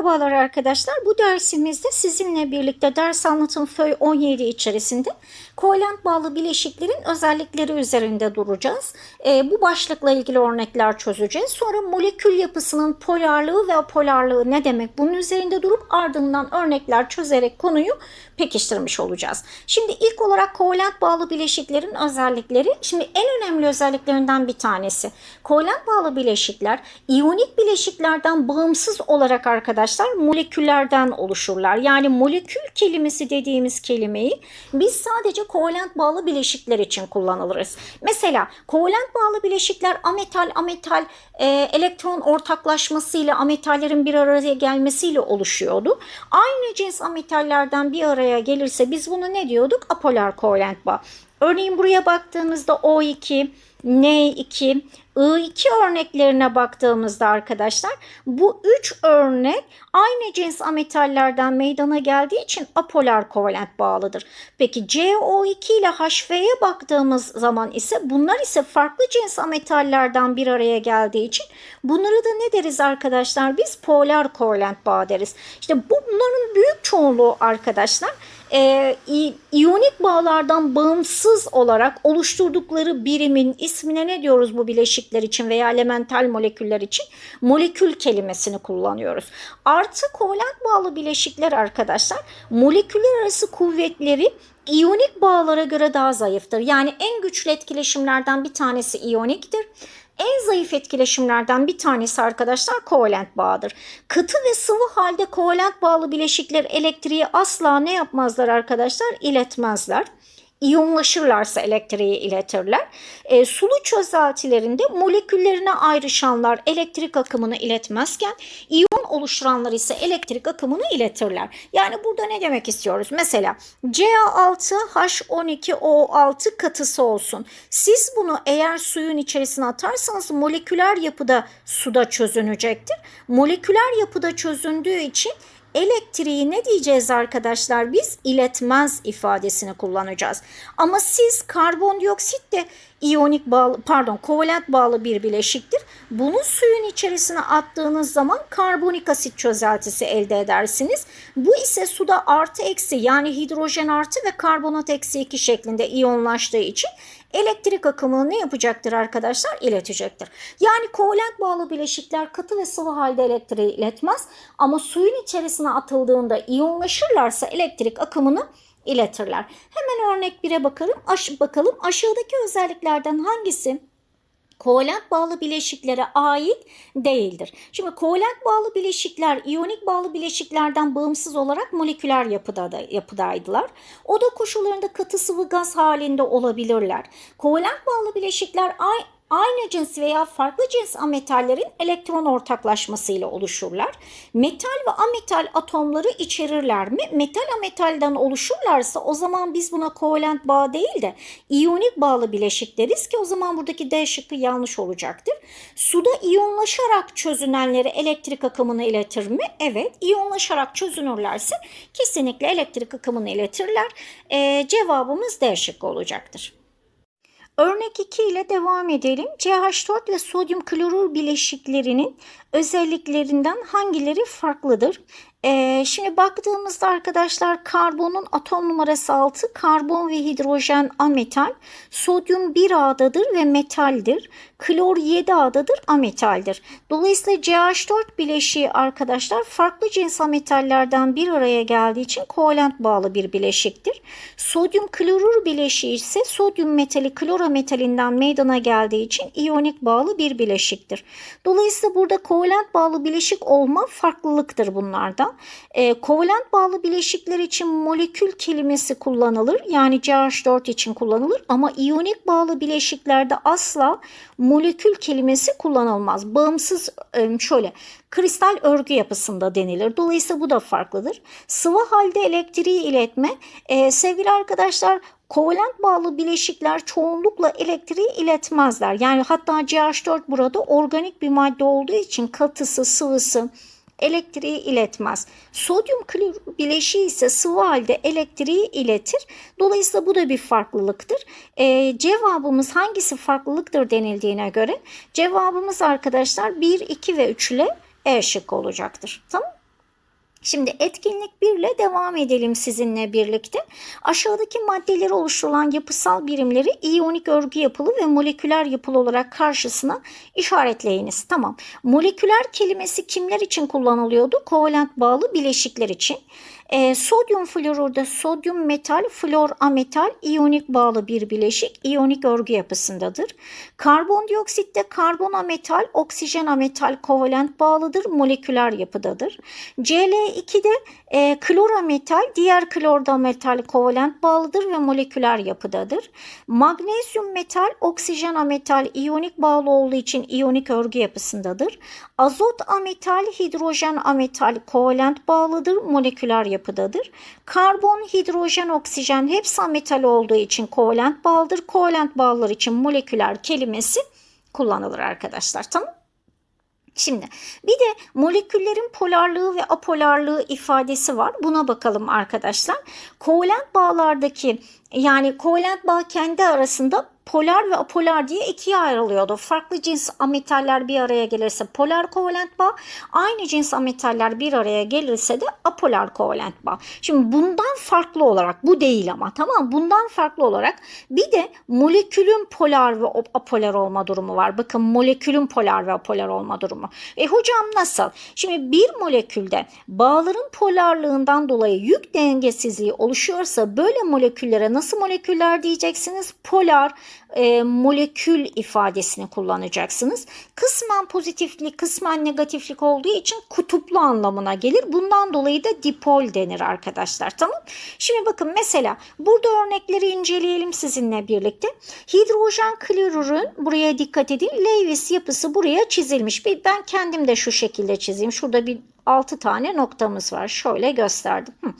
Merhabalar arkadaşlar. Bu dersimizde sizinle birlikte ders anlatım föy 17 içerisinde kovalent bağlı bileşiklerin özellikleri üzerinde duracağız. Ee, bu başlıkla ilgili örnekler çözeceğiz. Sonra molekül yapısının polarlığı ve apolarlığı ne demek bunun üzerinde durup ardından örnekler çözerek konuyu pekiştirmiş olacağız. Şimdi ilk olarak kovalent bağlı bileşiklerin özellikleri. Şimdi en önemli özelliklerinden bir tanesi. Kovalent bağlı bileşikler iyonik bileşiklerden bağımsız olarak arkadaşlar moleküllerden oluşurlar. Yani molekül kelimesi dediğimiz kelimeyi biz sadece kovalent bağlı bileşikler için kullanılırız. Mesela kovalent bağlı bileşikler ametal ametal e, elektron ortaklaşmasıyla ametallerin bir araya gelmesiyle oluşuyordu. Aynı cins ametallerden bir araya gelirse biz bunu ne diyorduk? Apolar kovalent bağ. Örneğin buraya baktığımızda O2, N2, I2 örneklerine baktığımızda arkadaşlar bu üç örnek aynı cins ametallerden meydana geldiği için apolar kovalent bağlıdır. Peki CO2 ile HV'ye baktığımız zaman ise bunlar ise farklı cins ametallerden bir araya geldiği için bunları da ne deriz arkadaşlar? Biz polar kovalent bağ deriz. İşte bunların büyük çoğunluğu arkadaşlar e, iyonik bağlardan bağımsız olarak oluşturdukları birimin ismine ne diyoruz bu bileşikler için veya elemental moleküller için? Molekül kelimesini kullanıyoruz. Artı kovalent bağlı bileşikler arkadaşlar moleküller arası kuvvetleri iyonik bağlara göre daha zayıftır. Yani en güçlü etkileşimlerden bir tanesi iyoniktir. En zayıf etkileşimlerden bir tanesi arkadaşlar kovalent bağdır. Katı ve sıvı halde kovalent bağlı bileşikler elektriği asla ne yapmazlar arkadaşlar? İletmezler iyonlaşırlarsa elektriği iletirler. E, sulu çözeltilerinde moleküllerine ayrışanlar elektrik akımını iletmezken iyon oluşturanlar ise elektrik akımını iletirler. Yani burada ne demek istiyoruz? Mesela Ca6H12O6 katısı olsun. Siz bunu eğer suyun içerisine atarsanız moleküler yapıda suda çözünecektir. Moleküler yapıda çözündüğü için elektriği ne diyeceğiz arkadaşlar biz iletmez ifadesini kullanacağız. Ama siz karbondioksit de iyonik bağlı pardon kovalent bağlı bir bileşiktir. Bunu suyun içerisine attığınız zaman karbonik asit çözeltisi elde edersiniz. Bu ise suda artı eksi yani hidrojen artı ve karbonat eksi 2 şeklinde iyonlaştığı için elektrik akımını ne yapacaktır arkadaşlar? İletecektir. Yani kovalent bağlı bileşikler katı ve sıvı halde elektriği iletmez ama suyun içerisine atıldığında iyonlaşırlarsa elektrik akımını iletirler. Hemen örnek 1'e bakalım. Aş bakalım aşağıdaki özelliklerden hangisi kovalent bağlı bileşiklere ait değildir. Şimdi kovalent bağlı bileşikler iyonik bağlı bileşiklerden bağımsız olarak moleküler yapıda da, yapıdaydılar. Oda koşullarında katı sıvı gaz halinde olabilirler. Kovalent bağlı bileşikler aynı cins veya farklı cins ametallerin elektron ortaklaşmasıyla oluşurlar. Metal ve ametal atomları içerirler mi? Metal ametalden oluşurlarsa o zaman biz buna kovalent bağ değil de iyonik bağlı bileşik deriz ki o zaman buradaki D şıkkı yanlış olacaktır. Suda iyonlaşarak çözünenleri elektrik akımını iletir mi? Evet. İyonlaşarak çözünürlerse kesinlikle elektrik akımını iletirler. Ee, cevabımız D şıkkı olacaktır. Örnek 2 ile devam edelim. CH4 ve sodyum klorür bileşiklerinin özelliklerinden hangileri farklıdır? Ee, şimdi baktığımızda arkadaşlar karbonun atom numarası 6 karbon ve hidrojen ametal, sodyum 1A'dadır ve metaldir. Klor 7A'dadır ametaldir. Dolayısıyla CH4 bileşiği arkadaşlar farklı cins ametallerden bir araya geldiği için kovalent bağlı bir bileşiktir. Sodyum klorür bileşiği ise sodyum metali klora metalinden meydana geldiği için iyonik bağlı bir bileşiktir. Dolayısıyla burada kovalent bağlı bileşik olma farklılıktır bunlardan. E, kovalent bağlı bileşikler için molekül kelimesi kullanılır. Yani CH4 için kullanılır ama iyonik bağlı bileşiklerde asla molekül kelimesi kullanılmaz. Bağımsız e, şöyle kristal örgü yapısında denilir. Dolayısıyla bu da farklıdır. Sıvı halde elektriği iletme. E, sevgili arkadaşlar kovalent bağlı bileşikler çoğunlukla elektriği iletmezler. Yani hatta CH4 burada organik bir madde olduğu için katısı, sıvısı, elektriği iletmez. Sodyum klor bileşiği ise sıvı halde elektriği iletir. Dolayısıyla bu da bir farklılıktır. Ee, cevabımız hangisi farklılıktır denildiğine göre cevabımız arkadaşlar 1, 2 ve 3 ile E şıkkı olacaktır. Tamam Şimdi etkinlik 1 ile devam edelim sizinle birlikte. Aşağıdaki maddeleri oluşturulan yapısal birimleri iyonik örgü yapılı ve moleküler yapılı olarak karşısına işaretleyiniz. Tamam. Moleküler kelimesi kimler için kullanılıyordu? Kovalent bağlı bileşikler için. E, sodyum florurda sodyum metal, flor ametal iyonik bağlı bir bileşik iyonik örgü yapısındadır. Karbondioksitte karbon ametal, oksijen ametal kovalent bağlıdır, moleküler yapıdadır. Cl2'de e, klor ametal, diğer klorda metal kovalent bağlıdır ve moleküler yapıdadır. Magnezyum metal, oksijen ametal iyonik bağlı olduğu için iyonik örgü yapısındadır. Azot ametal, hidrojen ametal kovalent bağlıdır, moleküler yapıdadır. Karbon, hidrojen, oksijen hepsi ametal olduğu için kovalent bağlıdır. Kovalent bağlar için moleküler kelimesi kullanılır arkadaşlar. Tamam Şimdi bir de moleküllerin polarlığı ve apolarlığı ifadesi var. Buna bakalım arkadaşlar. Kovalent bağlardaki yani kovalent bağ kendi arasında polar ve apolar diye ikiye ayrılıyordu. Farklı cins ametaller bir araya gelirse polar kovalent bağ, aynı cins ametaller bir araya gelirse de apolar kovalent bağ. Şimdi bundan farklı olarak bu değil ama tamam bundan farklı olarak bir de molekülün polar ve apolar olma durumu var. Bakın molekülün polar ve apolar olma durumu. E hocam nasıl? Şimdi bir molekülde bağların polarlığından dolayı yük dengesizliği oluşuyorsa böyle moleküllere nasıl moleküller diyeceksiniz? Polar, e, molekül ifadesini kullanacaksınız. Kısmen pozitiflik, kısmen negatiflik olduğu için kutuplu anlamına gelir. Bundan dolayı da dipol denir arkadaşlar. Tamam. Şimdi bakın mesela burada örnekleri inceleyelim sizinle birlikte. Hidrojen klorürün buraya dikkat edin. Lewis yapısı buraya çizilmiş. Ben kendim de şu şekilde çizeyim. Şurada bir 6 tane noktamız var. Şöyle gösterdim. Hı.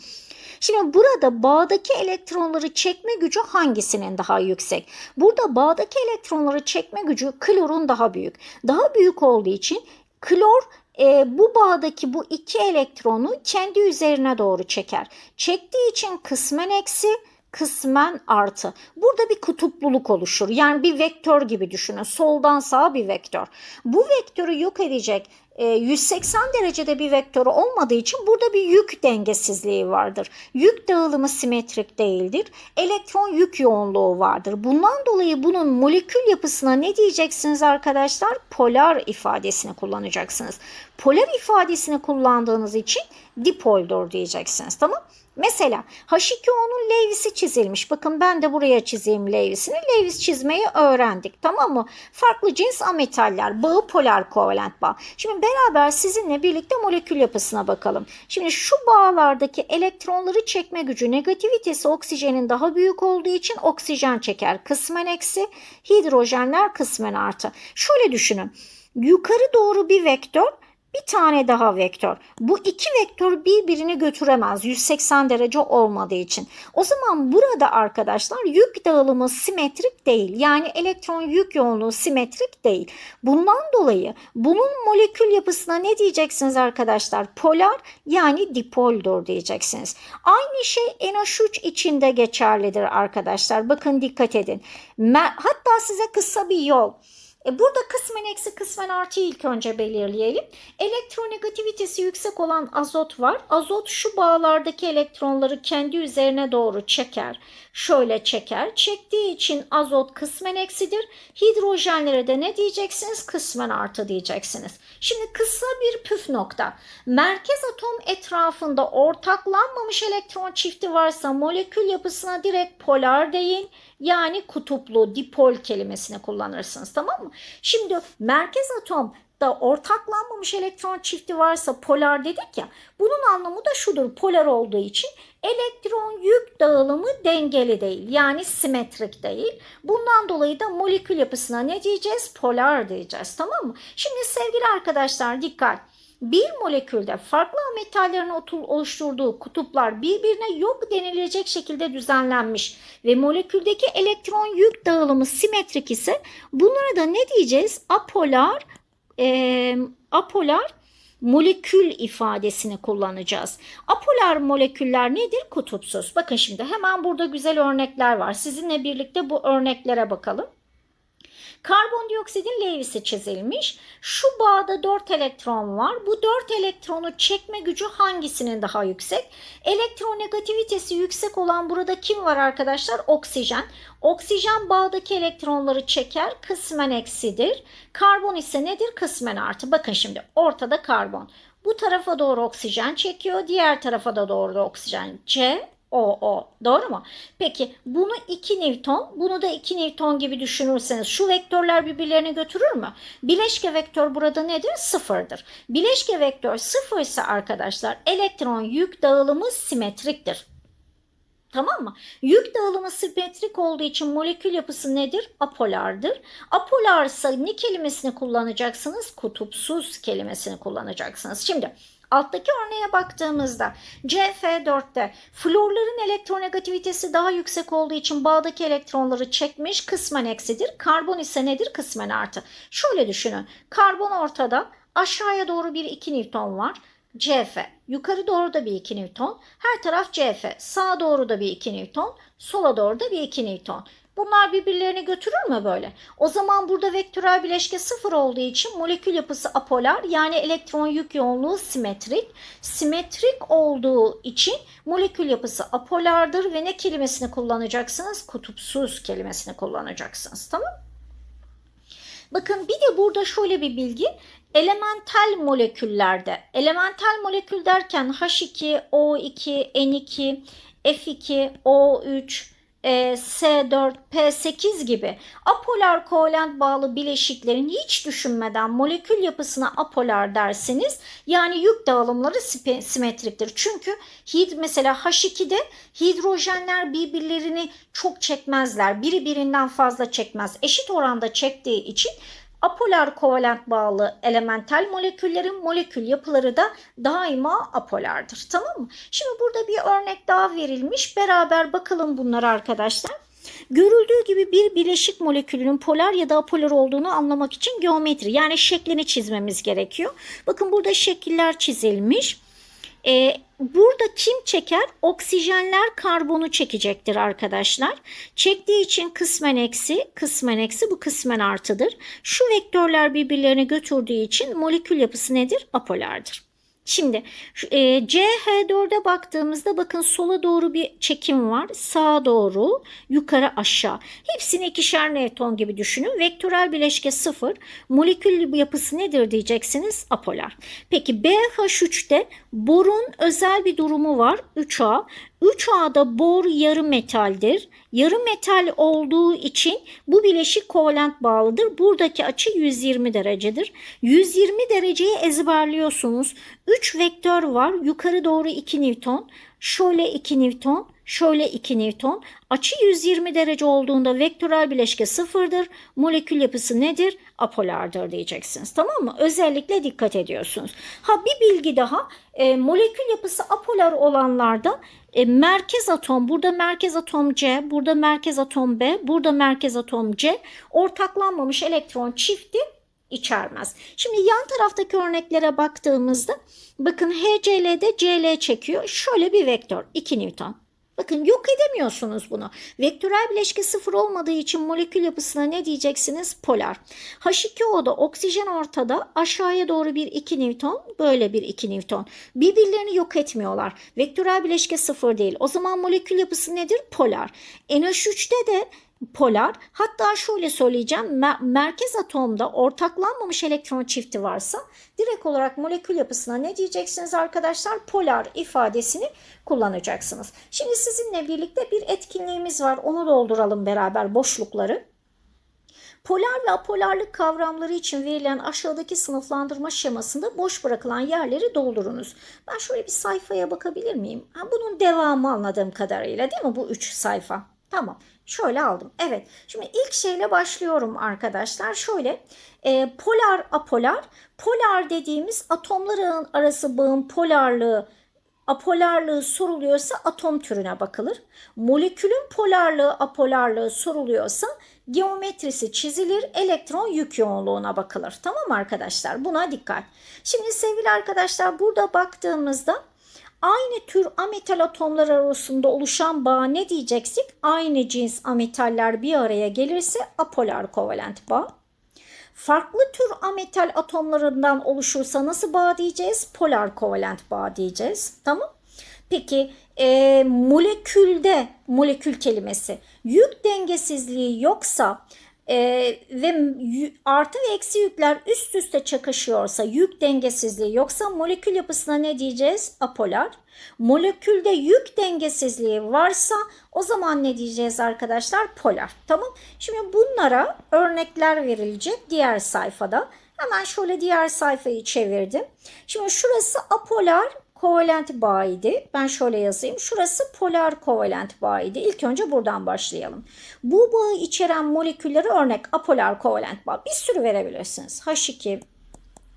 Şimdi burada bağdaki elektronları çekme gücü hangisinin daha yüksek? Burada bağdaki elektronları çekme gücü klorun daha büyük. Daha büyük olduğu için klor e, bu bağdaki bu iki elektronu kendi üzerine doğru çeker. Çektiği için kısmen eksi, kısmen artı. Burada bir kutupluluk oluşur. Yani bir vektör gibi düşünün. Soldan sağa bir vektör. Bu vektörü yok edecek 180 e, derecede bir vektörü olmadığı için burada bir yük dengesizliği vardır. Yük dağılımı simetrik değildir. Elektron yük yoğunluğu vardır. Bundan dolayı bunun molekül yapısına ne diyeceksiniz arkadaşlar? Polar ifadesini kullanacaksınız. Polar ifadesini kullandığınız için dipoldur diyeceksiniz. Tamam Mesela H2O'nun Lewis'i çizilmiş. Bakın ben de buraya çizeyim Lewis'ini. Lewis çizmeyi öğrendik tamam mı? Farklı cins ametaller, bağı polar kovalent bağ. Şimdi beraber sizinle birlikte molekül yapısına bakalım. Şimdi şu bağlardaki elektronları çekme gücü negativitesi oksijenin daha büyük olduğu için oksijen çeker. Kısmen eksi, hidrojenler kısmen artı. Şöyle düşünün. Yukarı doğru bir vektör bir tane daha vektör. Bu iki vektör birbirini götüremez 180 derece olmadığı için. O zaman burada arkadaşlar yük dağılımı simetrik değil. Yani elektron yük yoğunluğu simetrik değil. Bundan dolayı bunun molekül yapısına ne diyeceksiniz arkadaşlar? Polar yani dipoldur diyeceksiniz. Aynı şey NH3 içinde geçerlidir arkadaşlar. Bakın dikkat edin. Hatta size kısa bir yol e burada kısmen eksi kısmen artı ilk önce belirleyelim. Elektronegativitesi yüksek olan azot var. Azot şu bağlardaki elektronları kendi üzerine doğru çeker. Şöyle çeker. Çektiği için azot kısmen eksidir. Hidrojenlere de ne diyeceksiniz? Kısmen artı diyeceksiniz. Şimdi kısa bir püf nokta. Merkez atom etrafında ortaklanmamış elektron çifti varsa molekül yapısına direkt polar deyin. Yani kutuplu dipol kelimesini kullanırsınız tamam mı? Şimdi merkez atom da ortaklanmamış elektron çifti varsa polar dedik ya. Bunun anlamı da şudur. Polar olduğu için elektron yük dağılımı dengeli değil. Yani simetrik değil. Bundan dolayı da molekül yapısına ne diyeceğiz? Polar diyeceğiz. Tamam mı? Şimdi sevgili arkadaşlar dikkat. Bir molekülde farklı metallerin oluşturduğu kutuplar birbirine yok denilecek şekilde düzenlenmiş ve moleküldeki elektron yük dağılımı simetrik ise bunlara da ne diyeceğiz? Apolar, e, apolar molekül ifadesini kullanacağız. Apolar moleküller nedir? Kutupsuz. Bakın şimdi hemen burada güzel örnekler var. Sizinle birlikte bu örneklere bakalım. Karbondioksitin Lewis'i çizilmiş. Şu bağda 4 elektron var. Bu 4 elektronu çekme gücü hangisinin daha yüksek? Elektronegativitesi yüksek olan burada kim var arkadaşlar? Oksijen. Oksijen bağdaki elektronları çeker. Kısmen eksidir. Karbon ise nedir? Kısmen artı. Bakın şimdi ortada karbon. Bu tarafa doğru oksijen çekiyor. Diğer tarafa da doğru da oksijen. C, O, O. Doğru mu? Peki bunu 2 Newton, bunu da 2 Newton gibi düşünürseniz şu vektörler birbirlerini götürür mü? Bileşke vektör burada nedir? Sıfırdır. Bileşke vektör sıfır ise arkadaşlar elektron yük dağılımı simetriktir. Tamam mı? Yük dağılımı simetrik olduğu için molekül yapısı nedir? Apolardır. Apolarsa ne kelimesini kullanacaksınız? Kutupsuz kelimesini kullanacaksınız. Şimdi alttaki örneğe baktığımızda CF4'te florların elektronegativitesi daha yüksek olduğu için bağdaki elektronları çekmiş kısmen eksidir. Karbon ise nedir? Kısmen artı. Şöyle düşünün. Karbon ortada aşağıya doğru bir 2 Newton var. CF. Yukarı doğru da bir 2 Newton. Her taraf CF. Sağa doğru da bir 2 Newton. Sola doğru da bir 2 Newton. Bunlar birbirlerini götürür mü böyle? O zaman burada vektörel bileşke sıfır olduğu için molekül yapısı apolar yani elektron yük yoğunluğu simetrik. Simetrik olduğu için molekül yapısı apolardır ve ne kelimesini kullanacaksınız? Kutupsuz kelimesini kullanacaksınız. Tamam Bakın bir de burada şöyle bir bilgi. Elementel moleküllerde, elementel molekül derken H2, O2, N2, F2, O3, e, S4, P8 gibi apolar kovalent bağlı bileşiklerin hiç düşünmeden molekül yapısına apolar derseniz yani yük dağılımları simetriktir. Çünkü hid mesela H2'de hidrojenler birbirlerini çok çekmezler. Biri birinden fazla çekmez. Eşit oranda çektiği için apolar kovalent bağlı elementel moleküllerin molekül yapıları da daima apolardır. Tamam mı? Şimdi burada bir örnek daha verilmiş. Beraber bakalım bunlara arkadaşlar. Görüldüğü gibi bir bileşik molekülünün polar ya da apolar olduğunu anlamak için geometri yani şeklini çizmemiz gerekiyor. Bakın burada şekiller çizilmiş. Ee, burada kim çeker? Oksijenler karbonu çekecektir arkadaşlar. Çektiği için kısmen eksi, kısmen eksi bu kısmen artıdır. Şu vektörler birbirlerine götürdüğü için molekül yapısı nedir? Apolardır. Şimdi e, CH4'e baktığımızda bakın sola doğru bir çekim var. Sağa doğru, yukarı aşağı. Hepsini ikişer Newton gibi düşünün. Vektörel bileşke sıfır. Molekül yapısı nedir diyeceksiniz? Apolar. Peki BH3'te borun özel bir durumu var. 3A. 3A'da bor yarı metaldir. Yarı metal olduğu için bu bileşik kovalent bağlıdır. Buradaki açı 120 derecedir. 120 dereceyi ezberliyorsunuz. 3 vektör var. Yukarı doğru 2 Newton. Şöyle 2 Newton. Şöyle 2 Newton. Açı 120 derece olduğunda vektörel bileşke sıfırdır. Molekül yapısı nedir? Apolardır diyeceksiniz. Tamam mı? Özellikle dikkat ediyorsunuz. Ha bir bilgi daha. E, molekül yapısı apolar olanlarda e, merkez atom, burada merkez atom C, burada merkez atom B, burada merkez atom C ortaklanmamış elektron çifti içermez. Şimdi yan taraftaki örneklere baktığımızda bakın HCl'de CL çekiyor. Şöyle bir vektör 2 Newton. Bakın yok edemiyorsunuz bunu. Vektörel bileşke sıfır olmadığı için molekül yapısına ne diyeceksiniz? Polar. H2O'da oksijen ortada aşağıya doğru bir 2 Newton böyle bir 2 Newton. Birbirlerini yok etmiyorlar. Vektörel bileşke sıfır değil. O zaman molekül yapısı nedir? Polar. NH3'te de polar. Hatta şöyle söyleyeceğim. merkez atomda ortaklanmamış elektron çifti varsa direkt olarak molekül yapısına ne diyeceksiniz arkadaşlar? Polar ifadesini kullanacaksınız. Şimdi sizinle birlikte bir etkinliğimiz var. Onu dolduralım beraber boşlukları. Polar ve apolarlık kavramları için verilen aşağıdaki sınıflandırma şemasında boş bırakılan yerleri doldurunuz. Ben şöyle bir sayfaya bakabilir miyim? Ha, bunun devamı anladığım kadarıyla değil mi bu üç sayfa? Tamam. Şöyle aldım. Evet. Şimdi ilk şeyle başlıyorum arkadaşlar. Şöyle e, polar apolar. Polar dediğimiz atomların arası bağın polarlığı apolarlığı soruluyorsa atom türüne bakılır. Molekülün polarlığı apolarlığı soruluyorsa geometrisi çizilir, elektron yük yoğunluğuna bakılır. Tamam arkadaşlar? Buna dikkat. Şimdi sevgili arkadaşlar burada baktığımızda Aynı tür ametal atomlar arasında oluşan bağ ne diyeceksek? Aynı cins ametaller bir araya gelirse apolar kovalent bağ. Farklı tür ametal atomlarından oluşursa nasıl bağ diyeceğiz? Polar kovalent bağ diyeceğiz. Tamam. Peki e, molekülde molekül kelimesi yük dengesizliği yoksa e, ve artı ve eksi yükler üst üste çakışıyorsa yük dengesizliği yoksa molekül yapısına ne diyeceğiz? Apolar. Molekülde yük dengesizliği varsa o zaman ne diyeceğiz arkadaşlar? Polar. Tamam. Şimdi bunlara örnekler verilecek diğer sayfada. Hemen şöyle diğer sayfayı çevirdim. Şimdi şurası apolar kovalent bağ idi. Ben şöyle yazayım. Şurası polar kovalent bağ idi. İlk önce buradan başlayalım. Bu bağı içeren molekülleri örnek apolar kovalent bağ. Bir sürü verebilirsiniz. H2,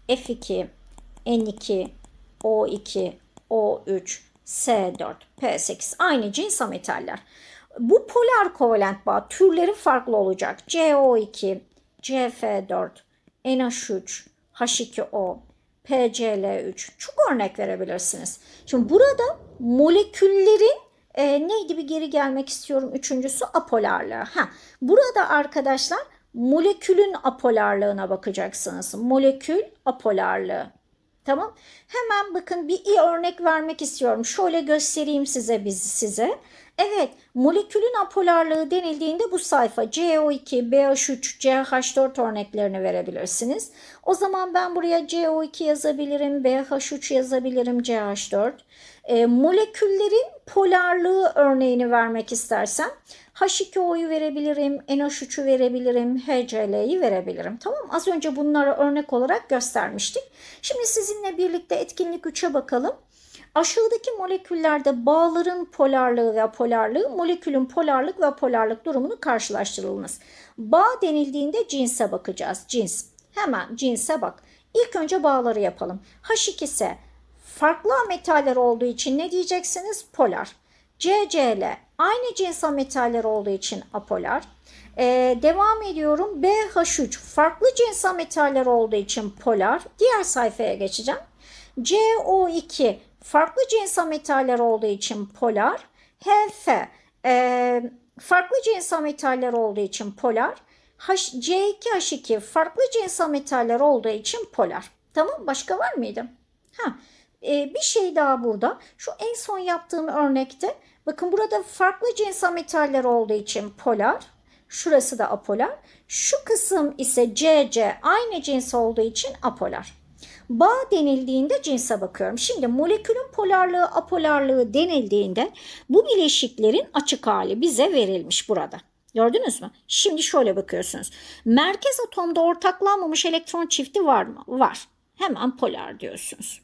F2, N2, O2, O3, S4, P8 aynı cins ametaller. Bu polar kovalent bağ türleri farklı olacak. CO2, CF4, NH3, H2O, PCl3 çok örnek verebilirsiniz. Şimdi burada moleküllerin e, neydi bir geri gelmek istiyorum. Üçüncüsü apolarlığı. Ha, burada arkadaşlar molekülün apolarlığına bakacaksınız. Molekül apolarlığı. Tamam. Hemen bakın bir iyi örnek vermek istiyorum. Şöyle göstereyim size biz size. Evet, molekülün apolarlığı denildiğinde bu sayfa CO2, BH3, CH4 örneklerini verebilirsiniz. O zaman ben buraya CO2 yazabilirim, BH3 yazabilirim, CH4. E, moleküllerin polarlığı örneğini vermek istersem H2O'yu verebilirim, NH3'ü verebilirim, HCl'yi verebilirim. Tamam Az önce bunları örnek olarak göstermiştik. Şimdi sizinle birlikte etkinlik 3'e bakalım. Aşağıdaki moleküllerde bağların polarlığı ve apolarlığı, molekülün polarlık ve apolarlık durumunu karşılaştırılınız. Bağ denildiğinde cinse bakacağız. Cins. Hemen cinse bak. İlk önce bağları yapalım. H2 ise farklı metaller olduğu için ne diyeceksiniz? Polar. CCl aynı cins metaller olduğu için apolar. Ee, devam ediyorum. BH3 farklı cins metaller olduğu için polar. Diğer sayfaya geçeceğim. CO2 farklı cins metaller olduğu için polar. HF e, farklı cins metaller olduğu için polar. H, C2H2 farklı cins metaller olduğu için polar. Tamam başka var mıydı? Ha, e, bir şey daha burada. Şu en son yaptığım örnekte bakın burada farklı cins metaller olduğu için polar. Şurası da apolar. Şu kısım ise CC aynı cins olduğu için apolar. Bağ denildiğinde cinse bakıyorum. Şimdi molekülün polarlığı apolarlığı denildiğinde bu bileşiklerin açık hali bize verilmiş burada. Gördünüz mü? Şimdi şöyle bakıyorsunuz. Merkez atomda ortaklanmamış elektron çifti var mı? Var. Hemen polar diyorsunuz.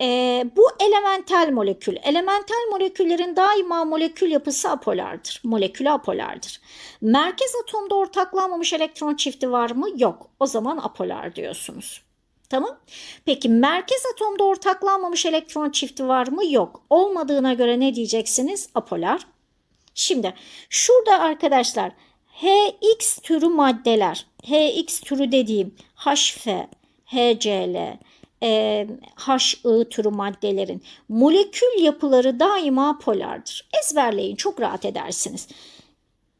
Ee, bu elementel molekül. Elementel moleküllerin daima molekül yapısı apolardır. Molekülü apolardır. Merkez atomda ortaklanmamış elektron çifti var mı? Yok. O zaman apolar diyorsunuz. Tamam. Peki merkez atomda ortaklanmamış elektron çifti var mı? Yok. Olmadığına göre ne diyeceksiniz? Apolar. Şimdi şurada arkadaşlar HX türü maddeler, HX türü dediğim HF, HCl, e, HI türü maddelerin molekül yapıları daima polardır. Ezberleyin çok rahat edersiniz.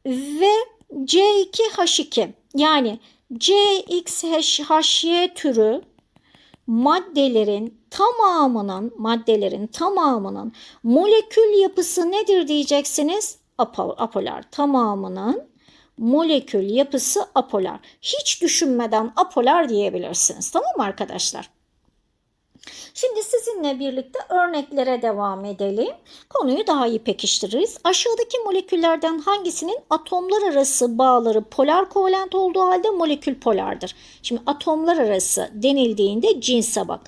Ve C2H2 yani CXHY türü maddelerin tamamının maddelerin tamamının molekül yapısı nedir diyeceksiniz? Apolar tamamının molekül yapısı apolar. Hiç düşünmeden apolar diyebilirsiniz. Tamam mı arkadaşlar? Şimdi sizinle birlikte örneklere devam edelim. Konuyu daha iyi pekiştiririz. Aşağıdaki moleküllerden hangisinin atomlar arası bağları polar kovalent olduğu halde molekül polardır? Şimdi atomlar arası denildiğinde cinse bak.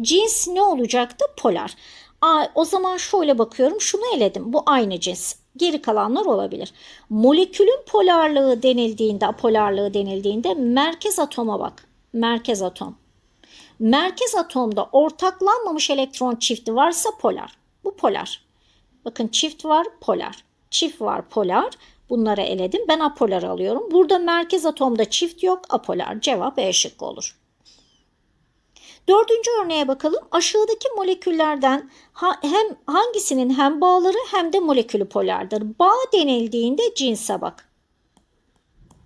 Cins ne olacaktı? Polar. Aa, o zaman şöyle bakıyorum. Şunu eledim. Bu aynı cins. Geri kalanlar olabilir. Molekülün polarlığı denildiğinde, apolarlığı denildiğinde merkez atoma bak. Merkez atom. Merkez atomda ortaklanmamış elektron çifti varsa polar. Bu polar. Bakın çift var polar. Çift var polar. Bunları eledim. Ben apolar alıyorum. Burada merkez atomda çift yok apolar. Cevap E şıkkı olur. Dördüncü örneğe bakalım. Aşağıdaki moleküllerden hem hangisinin hem bağları hem de molekülü polardır. Bağ denildiğinde cinse bak.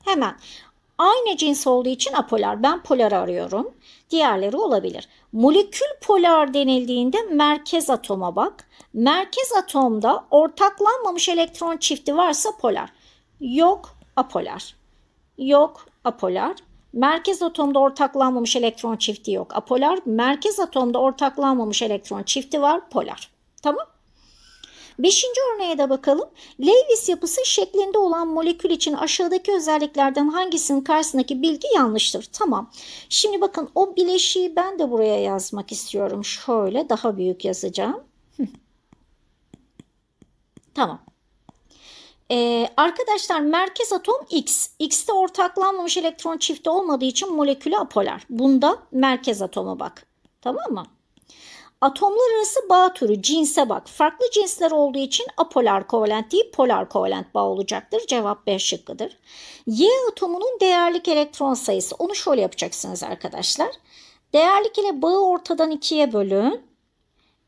Hemen aynı cins olduğu için apolar. Ben polar arıyorum. Diğerleri olabilir. Molekül polar denildiğinde merkez atoma bak. Merkez atomda ortaklanmamış elektron çifti varsa polar. Yok apolar. Yok apolar. Merkez atomda ortaklanmamış elektron çifti yok. Apolar. Merkez atomda ortaklanmamış elektron çifti var. Polar. Tamam. Beşinci örneğe de bakalım. Lewis yapısı şeklinde olan molekül için aşağıdaki özelliklerden hangisinin karşısındaki bilgi yanlıştır? Tamam. Şimdi bakın o bileşiği ben de buraya yazmak istiyorum. Şöyle daha büyük yazacağım. Tamam. Ee, arkadaşlar merkez atom X. X'te ortaklanmamış elektron çifti olmadığı için molekülü apolar. Bunda merkez atoma bak. Tamam mı? Atomlar arası bağ türü cinse bak. Farklı cinsler olduğu için apolar kovalent değil polar kovalent bağ olacaktır. Cevap B şıkkıdır. Y atomunun değerlik elektron sayısı. Onu şöyle yapacaksınız arkadaşlar. Değerlik ile bağı ortadan ikiye bölün.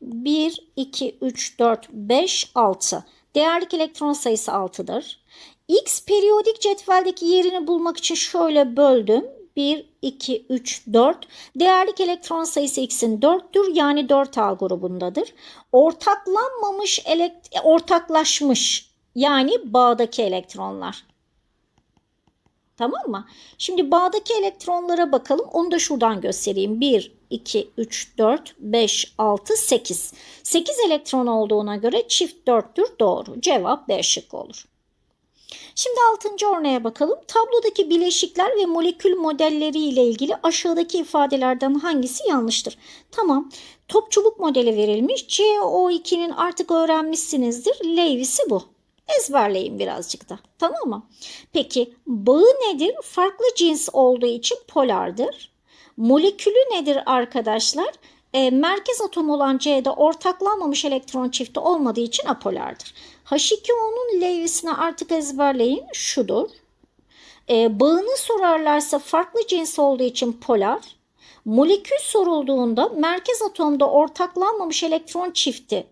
1, 2, 3, 4, 5, 6. Değerlik elektron sayısı 6'dır. X periyodik cetveldeki yerini bulmak için şöyle böldüm. 1, 2, 3, 4. Değerlik elektron sayısı X'in 4'tür. Yani 4A grubundadır. Ortaklanmamış, elekt ortaklaşmış yani bağdaki elektronlar. Tamam mı? Şimdi bağdaki elektronlara bakalım. Onu da şuradan göstereyim. 1, 2, 3, 4, 5, 6, 8. 8 elektron olduğuna göre çift 4'tür. Doğru. Cevap B şıkkı olur. Şimdi 6. örneğe bakalım. Tablodaki bileşikler ve molekül modelleri ile ilgili aşağıdaki ifadelerden hangisi yanlıştır? Tamam. Top çubuk modeli verilmiş. CO2'nin artık öğrenmişsinizdir. Lewis'i bu. Ezberleyin birazcık da. Tamam mı? Peki bağı nedir? Farklı cins olduğu için polardır. Molekülü nedir arkadaşlar? E, merkez atom olan C'de ortaklanmamış elektron çifti olmadığı için apolardır. H2O'nun Lewis'ini artık ezberleyin. Şudur. E, bağını sorarlarsa farklı cins olduğu için polar. Molekül sorulduğunda merkez atomda ortaklanmamış elektron çifti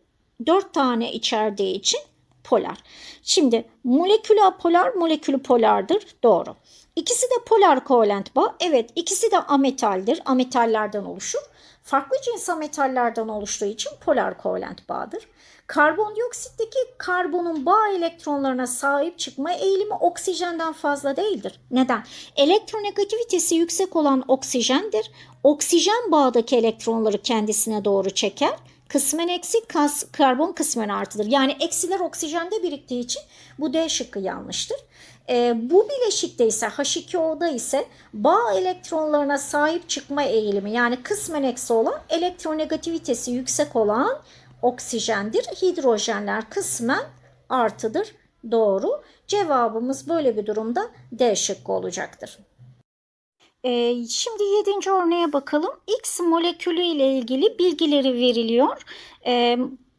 4 tane içerdiği için polar. Şimdi molekülü apolar, molekülü polardır. Doğru. İkisi de polar kovalent bağ. Evet ikisi de ametaldir. Ametallerden oluşur. Farklı cins ametallerden oluştuğu için polar kovalent bağdır. Karbondioksitteki karbonun bağ elektronlarına sahip çıkma eğilimi oksijenden fazla değildir. Neden? Elektronegativitesi yüksek olan oksijendir. Oksijen bağdaki elektronları kendisine doğru çeker. Kısmen eksi, kas, karbon kısmen artıdır. Yani eksiler oksijende biriktiği için bu D şıkkı yanlıştır. E, bu bileşikte ise H2O'da ise bağ elektronlarına sahip çıkma eğilimi yani kısmen eksi olan elektronegativitesi yüksek olan oksijendir. Hidrojenler kısmen artıdır. Doğru. Cevabımız böyle bir durumda D şıkkı olacaktır. Ee, şimdi yedinci örneğe bakalım. X molekülü ile ilgili bilgileri veriliyor. Ee,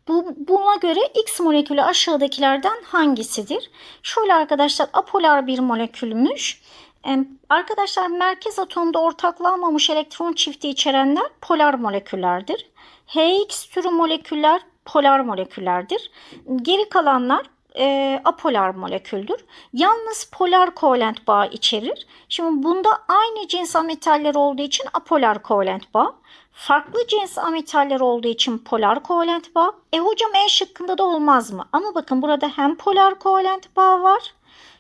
bu, buna göre X molekülü aşağıdakilerden hangisidir? Şöyle arkadaşlar apolar bir molekülmüş. Ee, arkadaşlar merkez atomda ortaklanmamış elektron çifti içerenler polar moleküllerdir. HX türü moleküller polar moleküllerdir. Geri kalanlar e, apolar moleküldür. Yalnız polar kovalent bağ içerir. Şimdi bunda aynı cins ametaller olduğu için apolar kovalent bağ. Farklı cins ametaller olduğu için polar kovalent bağ. E hocam E şıkkında da olmaz mı? Ama bakın burada hem polar kovalent bağ var.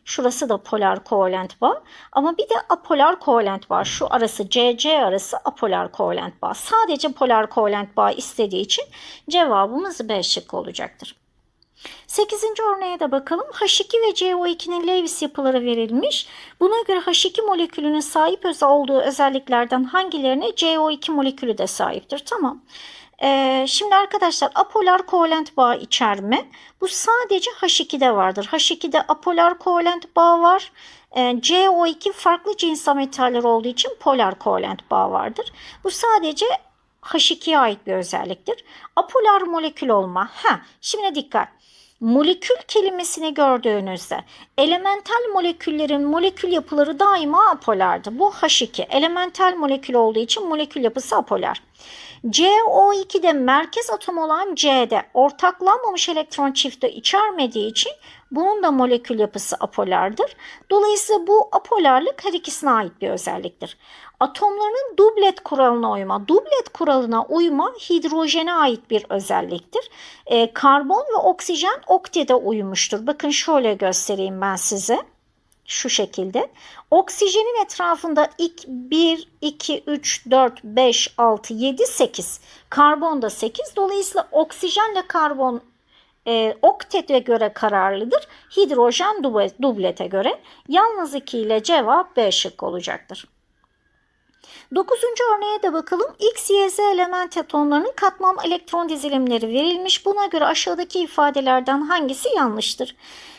Şurası da polar kovalent bağ. Ama bir de apolar kovalent bağ. Şu arası CC arası apolar kovalent bağ. Sadece polar kovalent bağ istediği için cevabımız B şıkkı olacaktır. 8. örneğe de bakalım. H2 ve CO2'nin Lewis yapıları verilmiş. Buna göre H2 molekülünün sahip olduğu özelliklerden hangilerine CO2 molekülü de sahiptir? Tamam. Ee, şimdi arkadaşlar apolar kovalent bağ içer mi? Bu sadece H2'de vardır. H2'de apolar kovalent bağ var. Ee, CO2 farklı cins metaller olduğu için polar kovalent bağ vardır. Bu sadece H2'ye ait bir özelliktir. Apolar molekül olma. Ha, şimdi dikkat. molekül kelimesini gördüğünüzde elemental moleküllerin molekül yapıları daima apolardı. Bu H2 elemental molekül olduğu için molekül yapısı apolar. CO2'de merkez atom olan C'de ortaklanmamış elektron çifti içermediği için bunun da molekül yapısı apolardır. Dolayısıyla bu apolarlık her ikisine ait bir özelliktir. Atomların dublet kuralına uyma. Dublet kuralına uyma hidrojene ait bir özelliktir. E, karbon ve oksijen oktede uyumuştur. Bakın şöyle göstereyim ben size şu şekilde. Oksijenin etrafında ilk 1, 2, 3, 4, 5, 6, 7, 8. Karbon da 8. Dolayısıyla oksijenle karbon e, oktete göre kararlıdır. Hidrojen dublete göre. Yalnız 2 ile cevap B şık olacaktır. Dokuzuncu örneğe de bakalım. X, Y, Z element atomlarının katman elektron dizilimleri verilmiş. Buna göre aşağıdaki ifadelerden hangisi yanlıştır?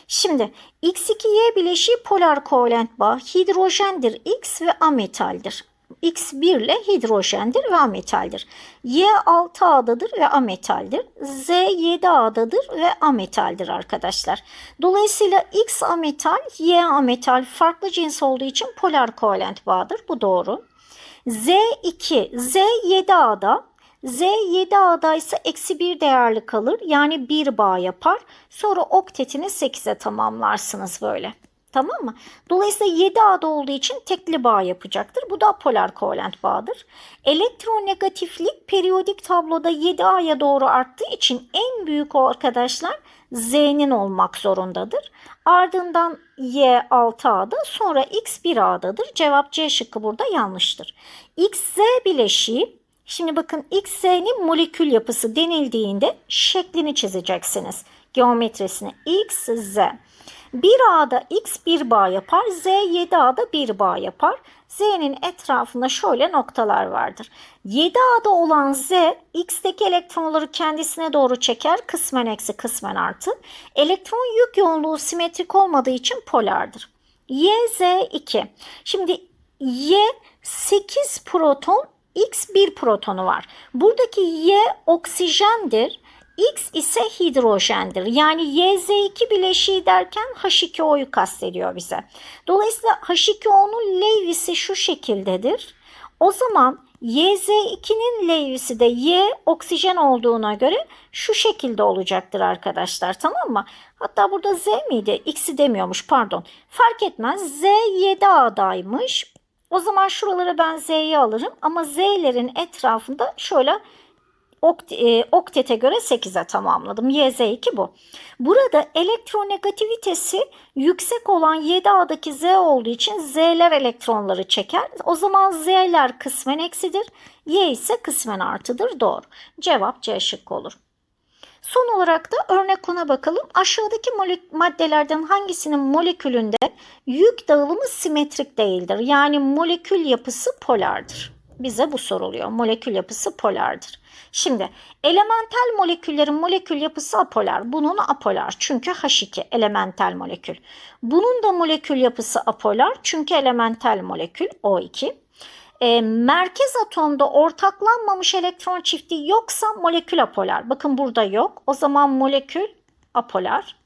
Şimdi X2Y bileşiği polar kovalent bağ hidrojendir X ve ametaldir. X1 ile hidrojendir ve ametaldir. Y 6A'dadır ve ametaldir. Z 7A'dadır ve ametaldir arkadaşlar. Dolayısıyla X ametal, Y ametal farklı cins olduğu için polar kovalent bağdır. Bu doğru. Z2, Z 7A'da, Z 7A'da ise eksi 1 değerli kalır. Yani 1 bağ yapar. Sonra oktetini 8'e tamamlarsınız böyle. Tamam mı? Dolayısıyla 7A'da olduğu için tekli bağ yapacaktır. Bu da polar kovalent bağdır. Elektronegatiflik periyodik tabloda 7A'ya doğru arttığı için en büyük o arkadaşlar Z'nin olmak zorundadır. Ardından Y 6A'da sonra X 1A'dadır. Cevap C şıkkı burada yanlıştır. XZ bileşiği Şimdi bakın XZ'nin molekül yapısı denildiğinde şeklini çizeceksiniz. Geometrisini X, Z. 1A'da X 1 bağ yapar, Z 7A'da 1 bağ yapar. Z'nin etrafında şöyle noktalar vardır. 7A'da olan Z, X'teki elektronları kendisine doğru çeker, kısmen eksi kısmen artı. Elektron yük yoğunluğu simetrik olmadığı için polardır. Y, Z 2. Şimdi Y 8 proton, X 1 protonu var. Buradaki Y oksijendir. X ise hidrojendir. Yani YZ2 bileşiği derken H2O'yu kastediyor bize. Dolayısıyla H2O'nun Lewis'i şu şekildedir. O zaman YZ2'nin Lewis'i de Y oksijen olduğuna göre şu şekilde olacaktır arkadaşlar tamam mı? Hatta burada Z miydi? X'i demiyormuş pardon. Fark etmez. Z 7A'daymış. O zaman şuralara ben Z'yi alırım ama Z'lerin etrafında şöyle Okt, e, oktete göre 8'e tamamladım. YZ2 bu. Burada elektronegativitesi yüksek olan 7A'daki Z olduğu için Z'ler elektronları çeker. O zaman Z'ler kısmen eksidir. Y ise kısmen artıdır. Doğru. Cevap C şıkkı olur. Son olarak da örnek ona bakalım. Aşağıdaki maddelerden hangisinin molekülünde yük dağılımı simetrik değildir? Yani molekül yapısı polardır. Bize bu soruluyor. Molekül yapısı polardır. Şimdi elemental moleküllerin molekül yapısı apolar. Bunun apolar çünkü H2 elemental molekül. Bunun da molekül yapısı apolar çünkü elemental molekül O2. E, merkez atomda ortaklanmamış elektron çifti yoksa molekül apolar. Bakın burada yok. O zaman molekül apolar.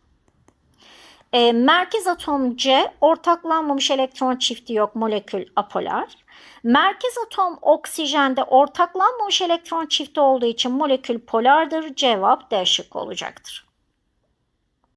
E, merkez atom C ortaklanmamış elektron çifti yok molekül apolar. Merkez atom oksijende ortaklanmamış elektron çifti olduğu için molekül polardır. Cevap D şık olacaktır.